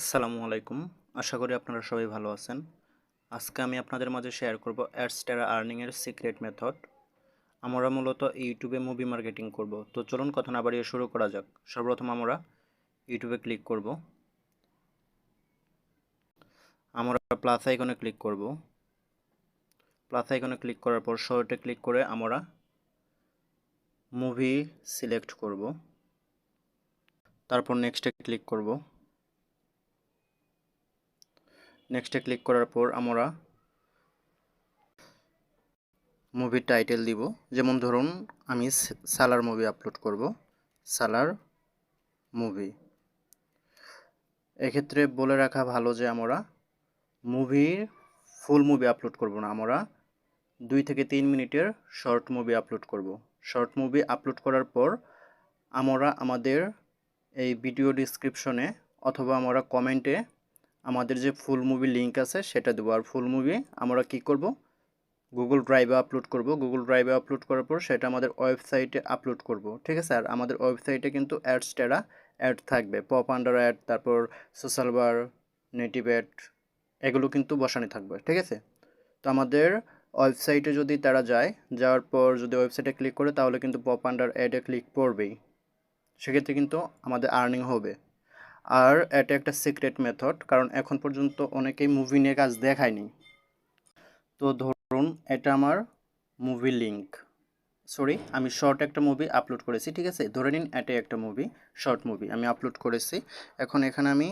আসসালামু আলাইকুম। আশা করি আপনারা সবাই ভালো আছেন। আজকে আমি আপনাদের মাঝে শেয়ার করব অ্যাডস্টারা আর্নিংয়ের সিক্রেট মেথড আমরা মূলত ইউটিউবে মুভি মার্কেটিং করব। তো চলুন কথা না বাড়িয়ে শুরু করা যাক। সর্বপ্রথম আমরা ইউটিউবে ক্লিক করব। আমরা প্লাস আইকনে ক্লিক করব। প্লাস আইকনে ক্লিক করার পর শর্টে ক্লিক করে আমরা মুভি সিলেক্ট করব। তারপর নেক্সটে ক্লিক করব। নেক্সটে ক্লিক করার পর আমরা মুভির টাইটেল দিব। যেমন ধরুন, আমি সালার মুভি আপলোড করব। সালার মুভি এক্ষেত্রে বলে রাখা ভালো যে আমরা মুভির ফুল মুভি আপলোড করব না, আমরা দুই থেকে তিন মিনিটের শর্ট মুভি আপলোড করব। শর্ট মুভি আপলোড করার পর আমরা আমাদের এই ভিডিও ডিসক্রিপশনে অথবা আমরা কমেন্টে আমাদের যে ফুল মুভি লিঙ্ক আছে, সেটা দেবো। আর ফুল মুভি আমরা কি করব? গুগল ড্রাইভে আপলোড করব। গুগল ড্রাইভে আপলোড করার পর সেটা আমাদের ওয়েবসাইটে আপলোড করব, ঠিক আছে? আর আমাদের ওয়েবসাইটে কিন্তু অ্যাডস টেরা অ্যাড থাকবে। পপ আন্ডার অ্যাড তারপর সোশ্যাল বার নেটিভ অ্যাড এগুলো কিন্তু বসানো থাকবে, ঠিক আছে? তো আমাদের ওয়েবসাইটে যদি তারা যায়, যাওয়ার পর যদি ওয়েবসাইটে ক্লিক করে, তাহলে কিন্তু পপ আন্ডার অ্যাডে ক্লিক করবেই। সেক্ষেত্রে কিন্তু আমাদের আর্নিং হবে। আর এটা একটা সিক্রেট মেথড কারণ এখন পর্যন্ত অনেকেই মুভি নিয়ে কাজ দেখায়নি। তো ধরুন, এটা আমার মুভি লিঙ্ক সরি আমি শর্ট একটা মুভি আপলোড করেছি, ঠিক আছে? ধরে নিন, এটাই একটা মুভি শর্ট মুভি আমি আপলোড করেছি। এখন এখানে আমি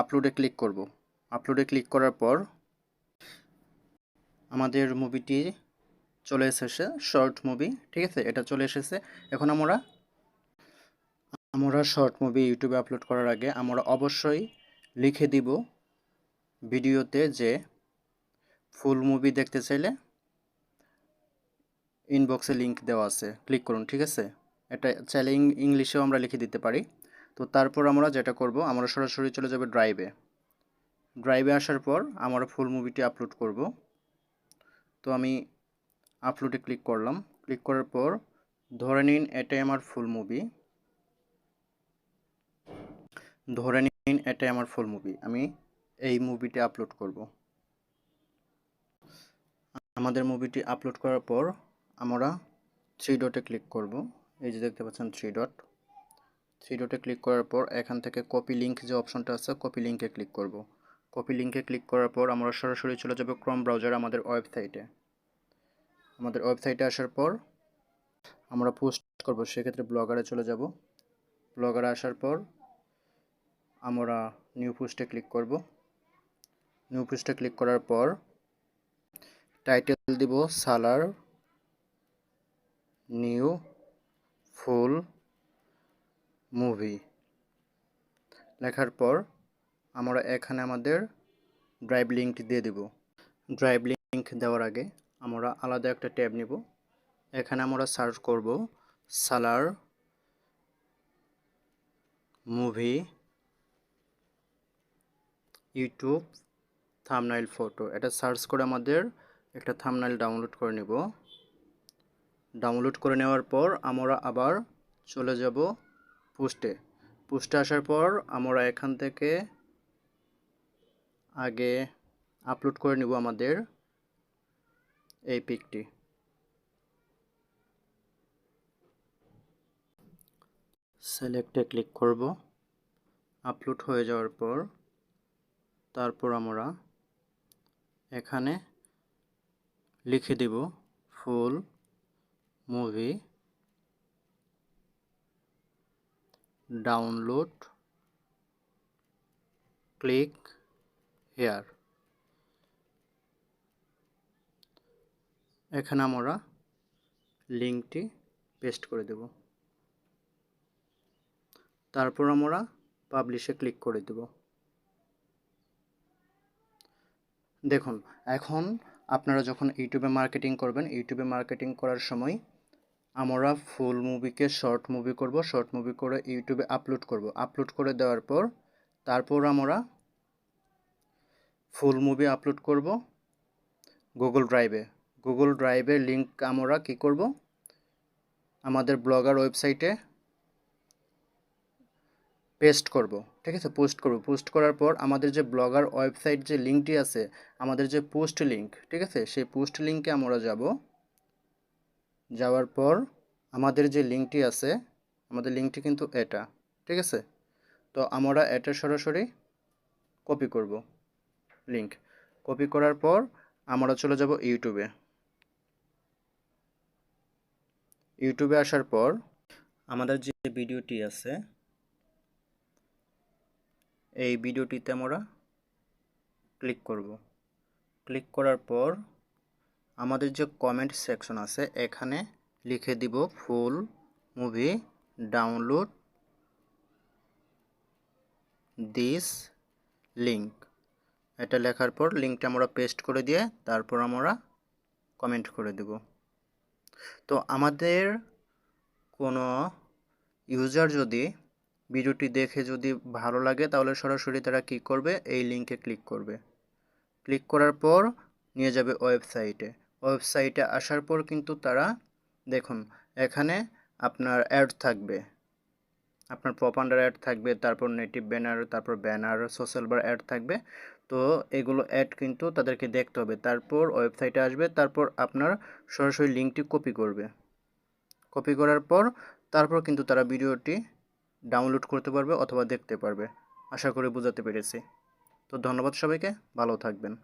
আপলোডে ক্লিক করব। আপলোডে ক্লিক করার পর আমাদের মুভিটি চলে এসেছে শর্ট মুভি ঠিক আছে? এটা চলে এসেছে। এখন আমরা আমরা শর্ট মুভি ইউটিউবে আপলোড করার আগে আমরা অবশ্যই লিখে দিব ভিডিওতে যে ফুল মুভি দেখতে চাইলে ইনবক্সে লিংক দেওয়া আছে। ক্লিক করুন, ঠিক আছে? এটা চাইলে ইংলিশেও আমরা লিখে দিতে পারি। তো তারপর আমরা যেটা করব, আমরা সরাসরি চলে যাবে ড্রাইভে ড্রাইভে আসার পর আমরা ফুল মুভিটি আপলোড করব। তো আমি আপলোডে ক্লিক করলাম। ক্লিক করার পর ধরে নিন এটাই আমার ফুল মুভি ধরে নিন এটাই আমার ফুল মুভি আমি এই মুভিটি আপলোড করব। আমাদের মুভিটি আপলোড করার পর আমরা থ্রি ডটে ক্লিক করব। এই যে দেখতে পাচ্ছেন থ্রি ডট থ্রি ডটে ক্লিক করার পর এখান থেকে কপি লিঙ্ক যে অপশনটা আছে কপি লিঙ্কে ক্লিক করব। কপি লিঙ্কে ক্লিক করার পর আমরা সরাসরি চলে যাব ক্রম ব্রাউজার আমাদের ওয়েবসাইটে আমাদের ওয়েবসাইটে আসার পর আমরা পোস্ট করব, সেক্ষেত্রে ব্লগারে চলে যাব। ব্লগারে আসার পর আমরা নিউ পোস্টে ক্লিক করব। নিউ পোস্টে ক্লিক করার পর টাইটেল দিব সালার নিউ ফুল মুভি লেখার পর আমরা এখানে আমাদের ড্রাইভ লিঙ্কটি দিয়ে দেব। ড্রাইভ লিঙ্ক দেওয়ার আগে আমরা আলাদা একটা ট্যাব নিব। এখানে আমরা সার্চ করব Salaar movie YouTube thumbnail photo. এটা সার্চ করে আমাদের একটা থামনাইল ডাউনলোড করে নেব। ডাউনলোড করে নেওয়ার পর আমরা আবার চলে যাব পোস্টে। পোস্টে আসার পর আমরা এখান থেকে আগে আপলোড করে নিব আমাদের এই পিকটি। সিলেক্টে ক্লিক করব। আপলোড হয়ে যাওয়ার পর তারপর আমরা এখানে লিখে দিব full movie download click here. এখানে আমরা লিঙ্কটি পেস্ট করে দেব। তারপর আমরা পাবলিশে ক্লিক করে দেবো। দেখুন, এখন আপনারা যখন ইউটিউবে মার্কেটিং করবেন, ইউটিউবে মার্কেটিং করার সময় আমরা ফুল মুভিকে শর্ট মুভি করব শর্ট মুভি করে ইউটিউবে আপলোড করব। আপলোড করে দেওয়ার পর, তারপর আমরা ফুল মুভি আপলোড করব গুগল ড্রাইভে গুগল ড্রাইভের লিঙ্ক আমরা কি করব? আমাদের ব্লগার ওয়েবসাইটে পেস্ট করব, ঠিক আছে? পোস্ট করব। পোস্ট করার পর আমাদের যে ব্লগার ওয়েবসাইট যে লিঙ্কটি আছে, আমাদের যে পোস্ট লিঙ্ক ঠিক আছে? সেই পোস্ট লিঙ্কে আমরা যাব। যাওয়ার পর আমাদের যে লিঙ্কটি আছে, আমাদের লিঙ্কটি কিন্তু এটা, ঠিক আছে? তো আমরা এটা সরাসরি কপি করব লিঙ্ক কপি করার পর আমরা চলে যাব ইউটিউবে ইউটিউবে আসার পর আমাদের যে ভিডিওটি আছে এই ভিডিওটিতে আমরা ক্লিক করব। ক্লিক করার পর আমাদের যে কমেন্ট সেকশন আছে, এখানে লিখে দিব full movie download this link এটা লেখার পর লিঙ্কটা আমরা পেস্ট করে দিয়ে তারপর আমরা কমেন্ট করে দেব। তো আমাদের কোনো ইউজার যদি ভিডিওটি দেখে যদি ভালো লাগে, তাহলে সরাসরি তারা কী করবে? এই লিঙ্কে ক্লিক করবে। ক্লিক করার পর নিয়ে যাবে ওয়েবসাইটে। ওয়েবসাইটে আসার পর কিন্তু তারা, দেখুন, এখানে আপনার অ্যাড থাকবে। আপনার প্রপান্ডার অ্যাড থাকবে, তারপর নেটিভ ব্যানার, তারপর ব্যানার, সোশ্যাল বার অ্যাড থাকবে। তো এগুলো অ্যাড কিন্তু তাদেরকে দেখতে হবে। তারপর ওয়েবসাইটে আসবে, তারপর আপনার সরাসরি লিঙ্কটি কপি করবে। কপি করার পর, তারপর কিন্তু তারা ভিডিওটি ডাউনলোড করতে পারবে অথবা দেখতে পারবে। আশা করি বোঝাতে পেরেছি। তো ধন্যবাদ সবাইকে, ভালো থাকবেন।